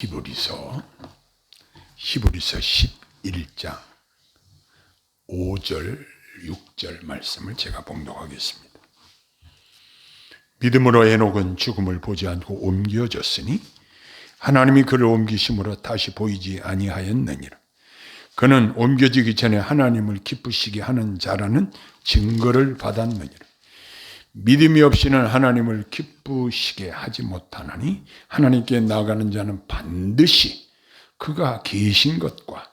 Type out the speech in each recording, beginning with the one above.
히브리서 히브리서 11장 5절 6절 말씀을 제가 봉독하겠습니다. 믿음으로 에녹은 죽음을 보지 않고 옮겨졌으니 하나님이 그를 옮기심으로 다시 보이지 아니하였느니라. 그는 옮겨지기 전에 하나님을 기쁘시게 하는 자라는 증거를 받았느니라. 믿음이 없이는 하나님을 기쁘시게 하지 못하나니 하나님께 나가는 자는 반드시 그가 계신 것과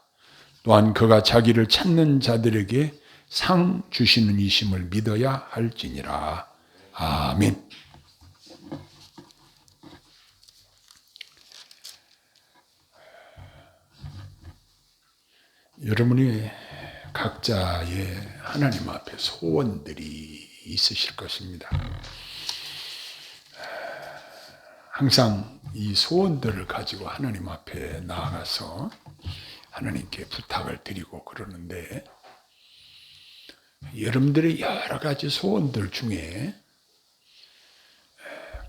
또한 그가 자기를 찾는 자들에게 상 주시는 이심을 믿어야 할지니라. 아멘. 여러분이 각자의 하나님 앞에 소원들이 있으실 것입니다. 항상 이 소원들을 가지고 하나님 앞에 나아가서 하나님께 부탁을 드리고 그러는데 여러분들의 여러 가지 소원들 중에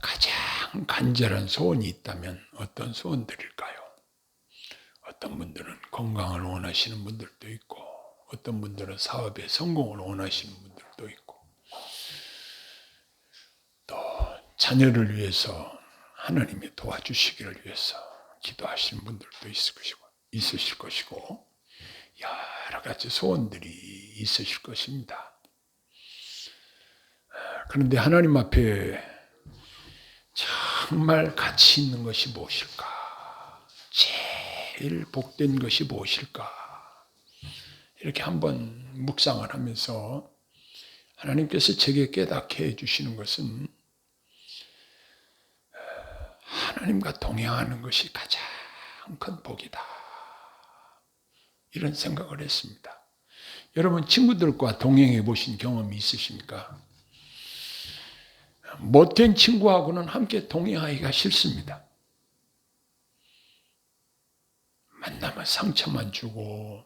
가장 간절한 소원이 있다면 어떤 소원들일까요? 어떤 분들은 건강을 원하시는 분들도 있고, 어떤 분들은 사업에 성공을 원하시는 분들도 있고, 또 자녀를 위해서 하나님이 도와주시기를 위해서 기도하시는 분들도 있을 것이고, 있으실 것이고, 여러 가지 소원들이 있으실 것입니다. 그런데 하나님 앞에 정말 가치 있는 것이 무엇일까? 제일 복된 것이 무엇일까? 이렇게 한번 묵상을 하면서 하나님께서 제게 깨닫게 해주시는 것은 하나님과 동행하는 것이 가장 큰 복이다. 이런 생각을 했습니다. 여러분 친구들과 동행해 보신 경험이 있으십니까? 못된 친구하고는 함께 동행하기가 싫습니다. 만나면 상처만 주고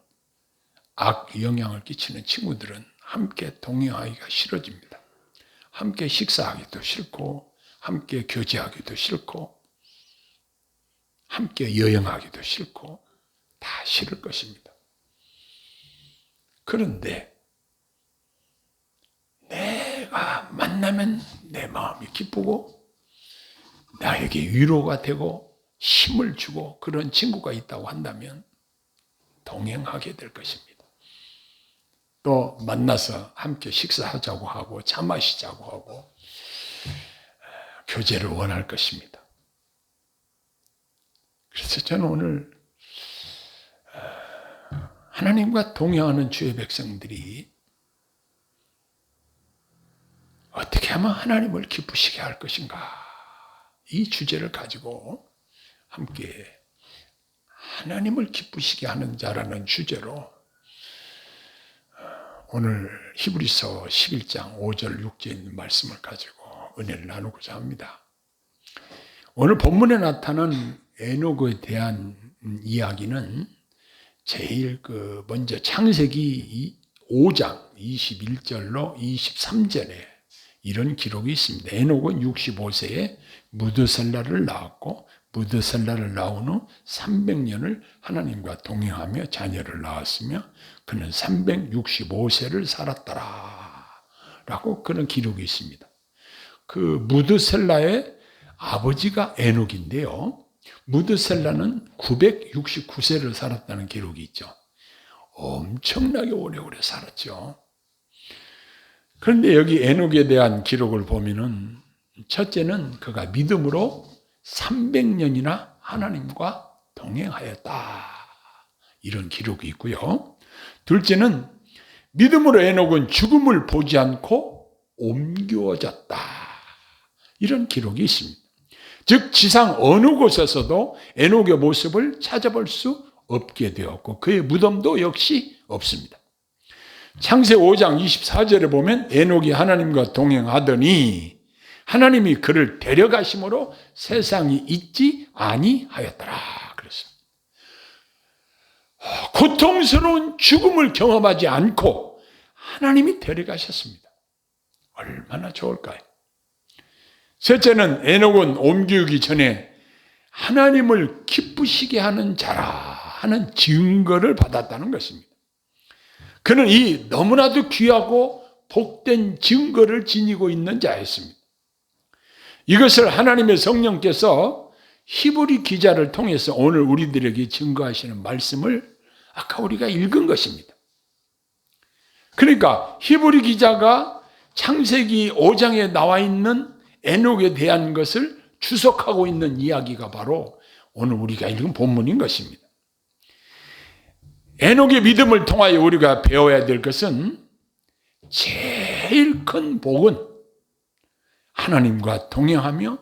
악 영향을 끼치는 친구들은 함께 동행하기가 싫어집니다. 함께 식사하기도 싫고, 함께 교제하기도 싫고, 함께 여행하기도 싫고, 다 싫을 것입니다. 그런데 내가 만나면 내 마음이 기쁘고, 나에게 위로가 되고, 힘을 주고 그런 친구가 있다고 한다면 동행하게 될 것입니다. 또 만나서 함께 식사하자고 하고 차 마시자고 하고 교제를 원할 것입니다. 그래서 저는 오늘 하나님과 동행하는 주의 백성들이 어떻게 하면 하나님을 기쁘시게 할 것인가 이 주제를 가지고 함께 하나님을 기쁘시게 하는 자라는 주제로 오늘 히브리서 11장 5절 6절에 있는 말씀을 가지고 은혜를 나누고자 합니다. 오늘 본문에 나타난 에녹에 대한 이야기는 제일 그 먼저 창세기 5장 21절로 23절에 이런 기록이 있습니다. 에녹은 65세에 무드셀라를 낳았고 무드셀라를 낳은 후 300년을 하나님과 동행하며 자녀를 낳았으며 그는 365세를 살았더라. 라고 그런 기록이 있습니다. 그 무드셀라의 아버지가 에녹인데요. 무드셀라는 969세를 살았다는 기록이 있죠. 엄청나게 오래오래 살았죠. 그런데 여기 에녹에 대한 기록을 보면은 첫째는 그가 믿음으로 300년이나 하나님과 동행하였다. 이런 기록이 있고요. 둘째는 믿음으로 에녹은 죽음을 보지 않고 옮겨졌다. 이런 기록이 있습니다. 즉 지상 어느 곳에서도 에녹의 모습을 찾아볼 수 없게 되었고 그의 무덤도 역시 없습니다. 창세 5장 24절에 보면 에녹이 하나님과 동행하더니 하나님이 그를 데려가심으로 세상이 있지 아니하였더라. 그랬습니다. 고통스러운 죽음을 경험하지 않고 하나님이 데려가셨습니다. 얼마나 좋을까요? 셋째는 에녹은 옮기기 전에 하나님을 기쁘시게 하는 자라 하는 증거를 받았다는 것입니다. 그는 이 너무나도 귀하고 복된 증거를 지니고 있는 자였습니다. 이것을 하나님의 성령께서 히브리 기자를 통해서 오늘 우리들에게 증거하시는 말씀을 아까 우리가 읽은 것입니다. 그러니까 히브리 기자가 창세기 5장에 나와 있는 에녹에 대한 것을 추석하고 있는 이야기가 바로 오늘 우리가 읽은 본문인 것입니다. 에녹의 믿음을 통하여 우리가 배워야 될 것은 제일 큰 복은 하나님과 동행하며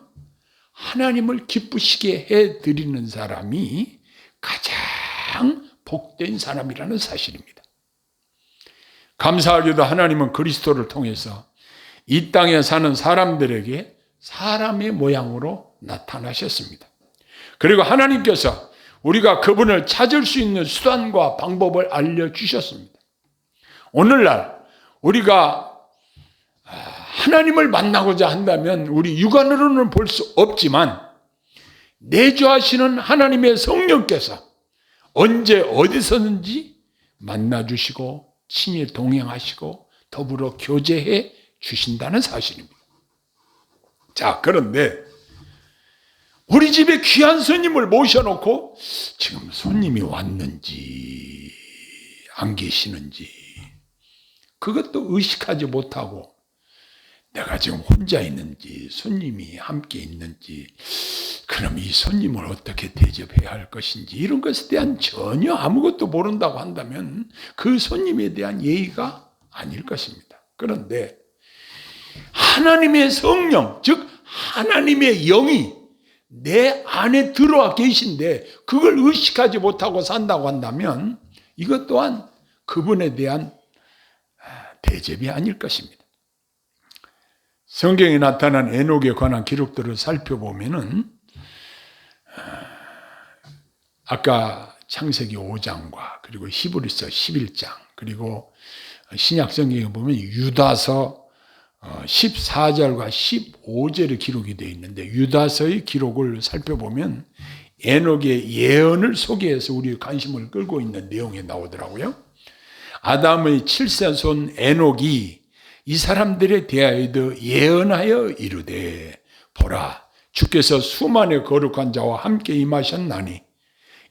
하나님을 기쁘시게 해 드리는 사람이 가장 복된 사람이라는 사실입니다. 감사하게도 하나님은 그리스도를 통해서 이 땅에 사는 사람들에게 사람의 모양으로 나타나셨습니다. 그리고 하나님께서 우리가 그분을 찾을 수 있는 수단과 방법을 알려주셨습니다. 오늘날 우리가 하나님을 만나고자 한다면 우리 육안으로는 볼 수 없지만 내주하시는 하나님의 성령께서 언제 어디서든지 만나주시고 친히 동행하시고 더불어 교제해 주신다는 사실입니다. 자, 그런데 우리 집에 귀한 손님을 모셔놓고 지금 손님이 왔는지 안 계시는지 그것도 의식하지 못하고 내가 지금 혼자 있는지 손님이 함께 있는지 그럼 이 손님을 어떻게 대접해야 할 것인지 이런 것에 대한 전혀 아무것도 모른다고 한다면 그 손님에 대한 예의가 아닐 것입니다. 그런데 하나님의 성령 즉 하나님의 영이 내 안에 들어와 계신데 그걸 의식하지 못하고 산다고 한다면 이것 또한 그분에 대한 대접이 아닐 것입니다. 성경에 나타난 에녹에 관한 기록들을 살펴보면은 아까 창세기 5장과 그리고 히브리서 11장 그리고 신약 성경에 보면 유다서 14절과 15절의 기록이 되어 있는데 유다서의 기록을 살펴보면 에녹의 예언을 소개해서 우리 관심을 끌고 있는 내용이 나오더라고요. 아담의 7세손 에녹이 이 사람들에 대하여도 예언하여 이르되 보라 주께서 수만의 거룩한 자와 함께 임하셨나니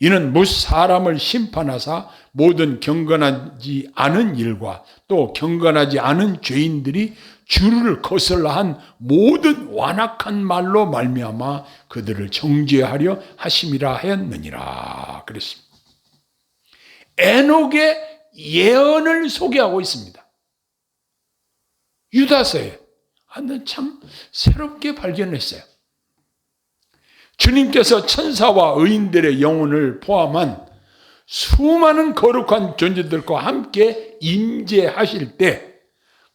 이는 무 사람을 심판하사 모든 경건하지 않은 일과 또 경건하지 않은 죄인들이 주를 거슬러 한 모든 완악한 말로 말미암아 그들을 정죄하려 하심이라 하였느니라 그랬습니다. 에녹의 예언을 소개하고 있습니다. 유다서에 하는 참 새롭게 발견했어요. 주님께서 천사와 의인들의 영혼을 포함한 수많은 거룩한 존재들과 함께 임재하실 때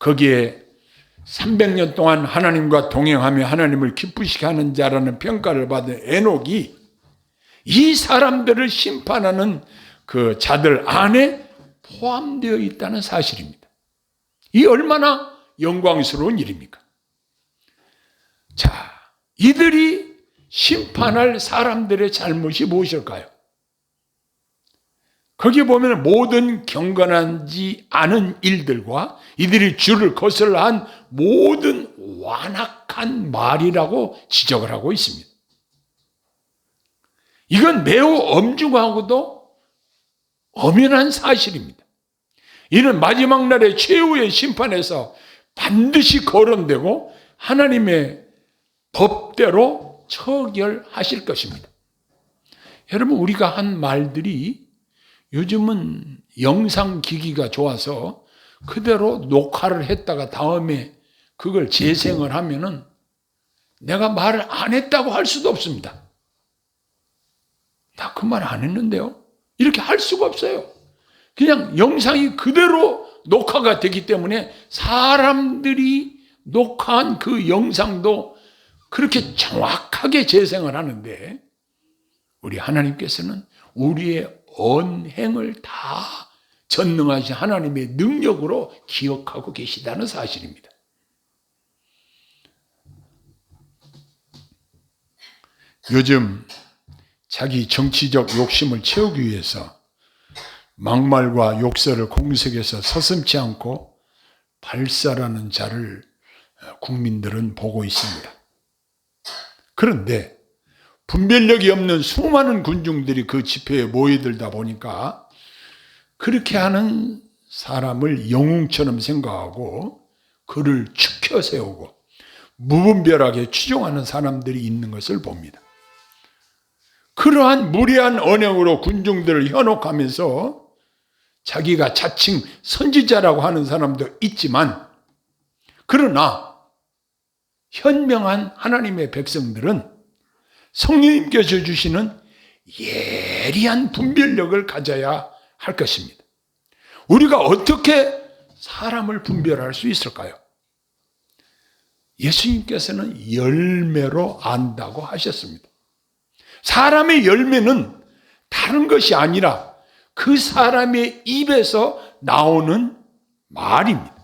거기에 300년 동안 하나님과 동행하며 하나님을 기쁘시게 하는 자라는 평가를 받은 에녹이 이 사람들을 심판하는 그 자들 안에 포함되어 있다는 사실입니다. 이 얼마나 영광스러운 일입니까? 자, 이들이 심판할 사람들의 잘못이 무엇일까요? 거기 보면 모든 경건하지 않은 일들과 이들이 주를 거슬러 한 모든 완악한 말이라고 지적을 하고 있습니다. 이건 매우 엄중하고도 엄연한 사실입니다. 이는 마지막 날의 최후의 심판에서 반드시 거론되고 하나님의 법대로 처결하실 것입니다. 여러분, 우리가 한 말들이 요즘은 영상 기기가 좋아서 그대로 녹화를 했다가 다음에 그걸 재생을 하면은 내가 말을 안 했다고 할 수도 없습니다. 나 그 말 안 했는데요? 이렇게 할 수가 없어요. 그냥 영상이 그대로 녹화가 되기 때문에 사람들이 녹화한 그 영상도 그렇게 정확하게 재생을 하는데 우리 하나님께서는 우리의 언행을 다 전능하신 하나님의 능력으로 기억하고 계시다는 사실입니다. 요즘 자기 정치적 욕심을 채우기 위해서 막말과 욕설을 공색해서 서슴치 않고 발사라는 자를 국민들은 보고 있습니다. 그런데 분별력이 없는 수많은 군중들이 그 집회에 모여들다 보니까 그렇게 하는 사람을 영웅처럼 생각하고 그를 축혀 세우고 무분별하게 추종하는 사람들이 있는 것을 봅니다. 그러한 무리한 언행으로 군중들을 현혹하면서 자기가 자칭 선지자라고 하는 사람도 있지만 그러나 현명한 하나님의 백성들은 성령님께서 주시는 예리한 분별력을 가져야 할 것입니다. 우리가 어떻게 사람을 분별할 수 있을까요? 예수님께서는 열매로 안다고 하셨습니다. 사람의 열매는 다른 것이 아니라 그 사람의 입에서 나오는 말입니다.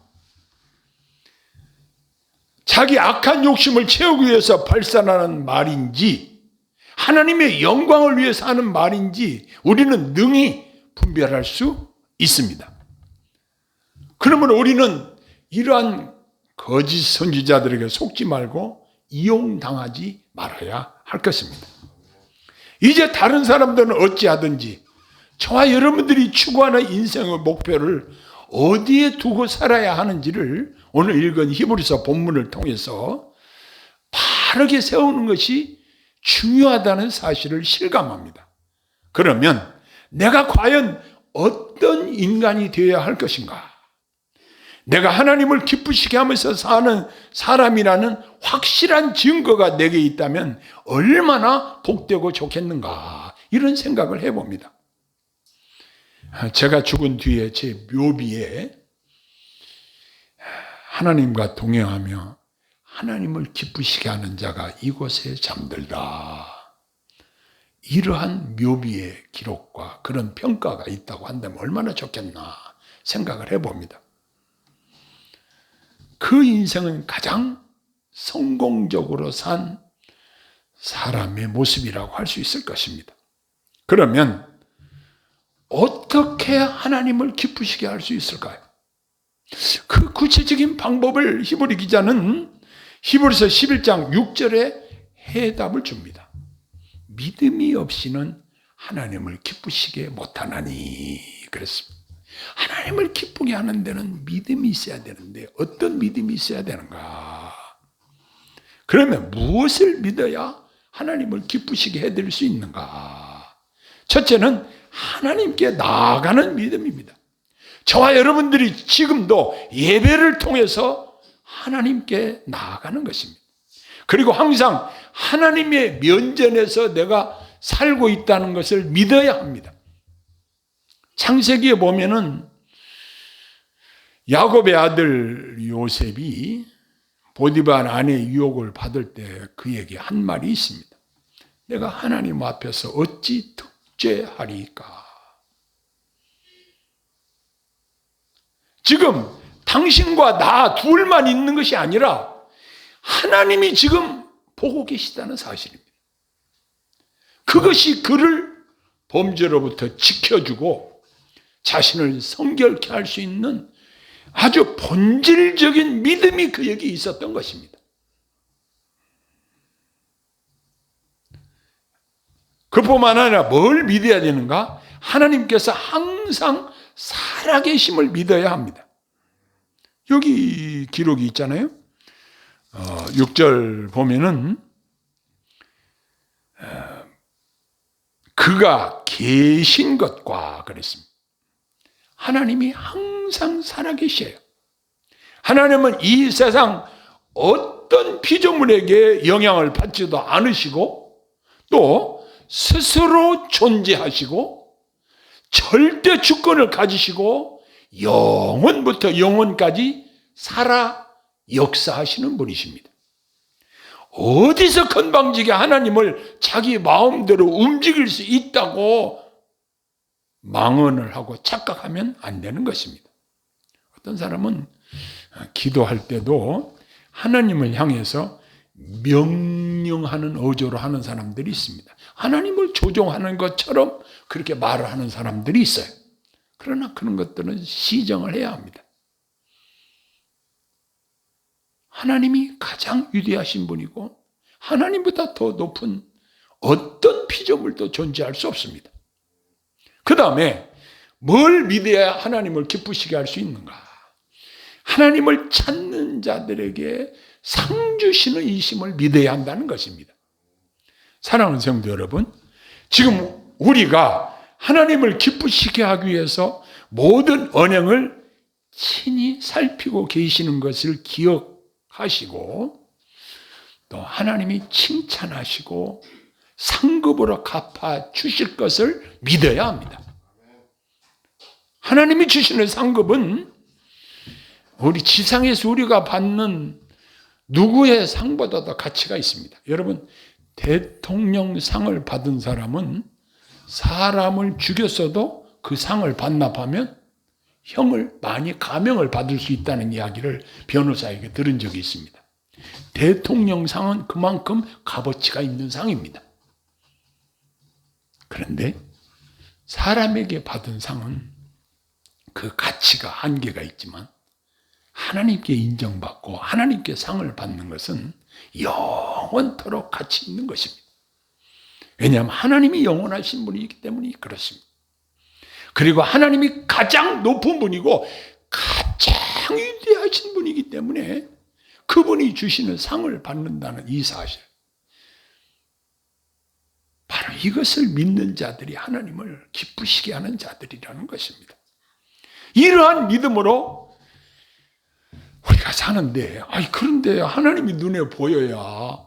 자기 악한 욕심을 채우기 위해서 발산하는 말인지 하나님의 영광을 위해서 하는 말인지 우리는 능히 분별할 수 있습니다. 그러면 우리는 이러한 거짓 선지자들에게 속지 말고 이용당하지 말아야 할 것입니다. 이제 다른 사람들은 어찌하든지 저와 여러분들이 추구하는 인생의 목표를 어디에 두고 살아야 하는지를 오늘 읽은 히브리서 본문을 통해서 바르게 세우는 것이 중요하다는 사실을 실감합니다. 그러면 내가 과연 어떤 인간이 되어야 할 것인가? 내가 하나님을 기쁘시게 하면서 사는 사람이라는 확실한 증거가 내게 있다면 얼마나 복되고 좋겠는가 이런 생각을 해봅니다. 제가 죽은 뒤에 제 묘비에 하나님과 동행하며 하나님을 기쁘시게 하는 자가 이곳에 잠들다. 이러한 묘비의 기록과 그런 평가가 있다고 한다면 얼마나 좋겠나 생각을 해봅니다. 그 인생은 가장 성공적으로 산 사람의 모습이라고 할 수 있을 것입니다. 그러면 어떻게 하나님을 기쁘시게 할 수 있을까요? 그 구체적인 방법을 히브리 기자는 히브리서 11장 6절에 해답을 줍니다. 믿음이 없이는 하나님을 기쁘시게 못하나니 그랬습니다. 하나님을 기쁘게 하는 데는 믿음이 있어야 되는데 어떤 믿음이 있어야 되는가? 그러면 무엇을 믿어야 하나님을 기쁘시게 해드릴 수 있는가? 첫째는 하나님께 나아가는 믿음입니다. 저와 여러분들이 지금도 예배를 통해서 하나님께 나아가는 것입니다. 그리고 항상 하나님의 면전에서 내가 살고 있다는 것을 믿어야 합니다. 창세기에 보면은 야곱의 아들 요셉이 보디발 아내 유혹을 받을 때 그에게 한 말이 있습니다. 내가 하나님 앞에서 어찌 특죄하리까? 지금 당신과 나 둘만 있는 것이 아니라 하나님이 지금 보고 계시다는 사실입니다. 그것이 그를 범죄로부터 지켜주고 자신을 성결케 할 수 있는 아주 본질적인 믿음이 그에게 있었던 것입니다. 그뿐만 아니라 뭘 믿어야 되는가? 하나님께서 항상 살아계심을 믿어야 합니다. 여기 기록이 있잖아요. 어, 6절 보면은 어, 그가 계신 것과 그랬습니다. 하나님이 항상 살아계셔요. 하나님은 이 세상 어떤 피조물에게 영향을 받지도 않으시고 또 스스로 존재하시고 절대 주권을 가지시고 영원부터 영원까지 살아 역사하시는 분이십니다. 어디서 건방지게 하나님을 자기 마음대로 움직일 수 있다고 망언을 하고 착각하면 안 되는 것입니다. 어떤 사람은 기도할 때도 하나님을 향해서 명령하는 어조로 하는 사람들이 있습니다. 하나님을 조종하는 것처럼 그렇게 말을 하는 사람들이 있어요. 그러나 그런 것들은 시정을 해야 합니다. 하나님이 가장 위대하신 분이고 하나님보다 더 높은 어떤 피조물도 존재할 수 없습니다. 그 다음에 뭘 믿어야 하나님을 기쁘시게 할 수 있는가? 하나님을 찾는 자들에게 상 주시는 이심을 믿어야 한다는 것입니다. 사랑하는 성도 여러분, 지금 우리가 하나님을 기쁘시게 하기 위해서 모든 언행을 친히 살피고 계시는 것을 기억하시고 또 하나님이 칭찬하시고 상급으로 갚아 주실 것을 믿어야 합니다. 하나님이 주시는 상급은 우리 지상에서 우리가 받는 누구의 상보다도 가치가 있습니다. 여러분, 대통령 상을 받은 사람은 사람을 죽였어도 그 상을 반납하면 형을 많이 감형을 받을 수 있다는 이야기를 변호사에게 들은 적이 있습니다. 대통령상은 그만큼 값어치가 있는 상입니다. 그런데 사람에게 받은 상은 그 가치가 한계가 있지만 하나님께 인정받고 하나님께 상을 받는 것은 영원토록 가치 있는 것입니다. 왜냐하면 하나님이 영원하신 분이기 때문에 그렇습니다. 그리고 하나님이 가장 높은 분이고 가장 위대하신 분이기 때문에 그분이 주시는 상을 받는다는 이 사실. 바로 이것을 믿는 자들이 하나님을 기쁘시게 하는 자들이라는 것입니다. 이러한 믿음으로 우리가 사는데, 아이, 그런데 하나님이 눈에 보여야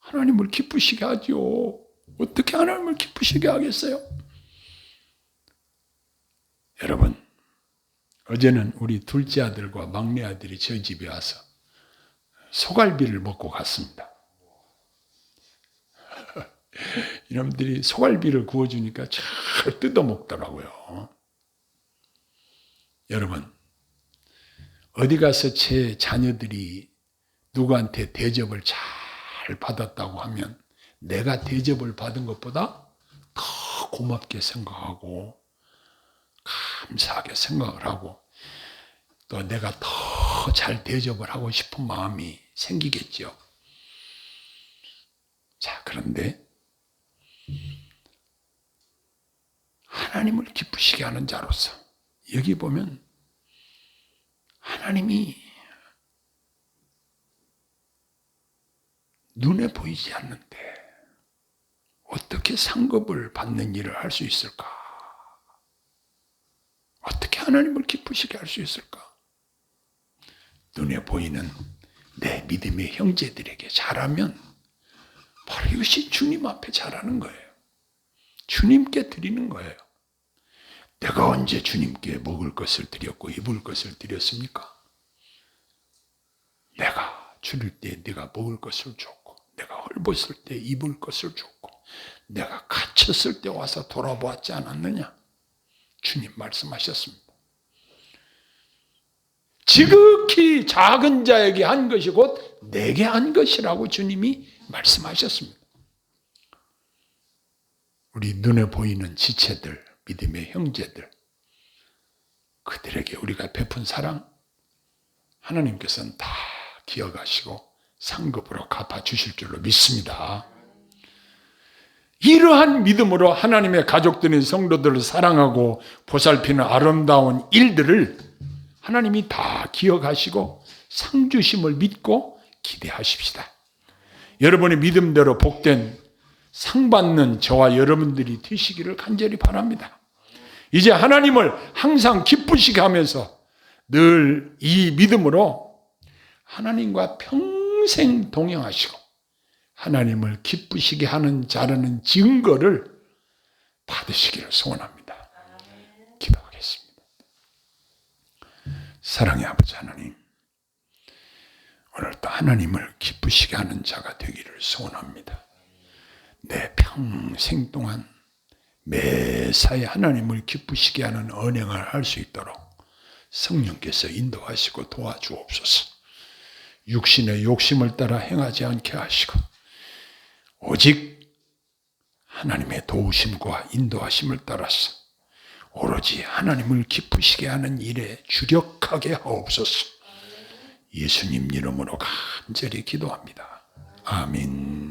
하나님을 기쁘시게 하죠. 어떻게 하나님을 기쁘시게 하겠어요? 여러분, 어제는 우리 둘째 아들과 막내 아들이 저희 집에 와서 소갈비를 먹고 갔습니다. 이놈들이 소갈비를 구워주니까 잘 뜯어 먹더라고요. 여러분, 어디 가서 제 자녀들이 누구한테 대접을 잘 받았다고 하면 내가 대접을 받은 것보다 더 고맙게 생각하고 감사하게 생각을 하고 또 내가 더 잘 대접을 하고 싶은 마음이 생기겠죠. 자, 그런데 하나님을 기쁘시게 하는 자로서 여기 보면 하나님이 눈에 보이지 않는데 어떻게 상급을 받는 일을 할 수 있을까? 어떻게 하나님을 기쁘시게 할 수 있을까? 눈에 보이는 내 믿음의 형제들에게 잘하면 바로 이것이 주님 앞에 잘하는 거예요. 주님께 드리는 거예요. 내가 언제 주님께 먹을 것을 드렸고 입을 것을 드렸습니까? 내가 줄일 때 내가 먹을 것을 줬고 내가 헐벗을 때 입을 것을 줬고 내가 갇혔을 때 와서 돌아보았지 않았느냐? 주님 말씀하셨습니다. 지극히 작은 자에게 한 것이 곧 내게 한 것이라고 주님이 말씀하셨습니다. 우리 눈에 보이는 지체들, 믿음의 형제들, 그들에게 우리가 베푼 사랑, 하나님께서는 다 기억하시고 상급으로 갚아주실 줄로 믿습니다. 이러한 믿음으로 하나님의 가족들인 성도들을 사랑하고 보살피는 아름다운 일들을 하나님이 다 기억하시고 상주심을 믿고 기대하십시다. 여러분의 믿음대로 복된 상 받는 저와 여러분들이 되시기를 간절히 바랍니다. 이제 하나님을 항상 기쁘시게 하면서 늘 이 믿음으로 하나님과 평생 동행하시고 하나님을 기쁘시게 하는 자라는 증거를 받으시기를 소원합니다. 기도하겠습니다. 사랑의 아버지 하나님, 오늘도 하나님을 기쁘시게 하는 자가 되기를 소원합니다. 내 평생 동안 매사에 하나님을 기쁘시게 하는 언행을 할 수 있도록 성령께서 인도하시고 도와주옵소서. 육신의 욕심을 따라 행하지 않게 하시고 오직 하나님의 도우심과 인도하심을 따라서 오로지 하나님을 기쁘시게 하는 일에 주력하게 하옵소서. 예수님 이름으로 간절히 기도합니다. 아멘.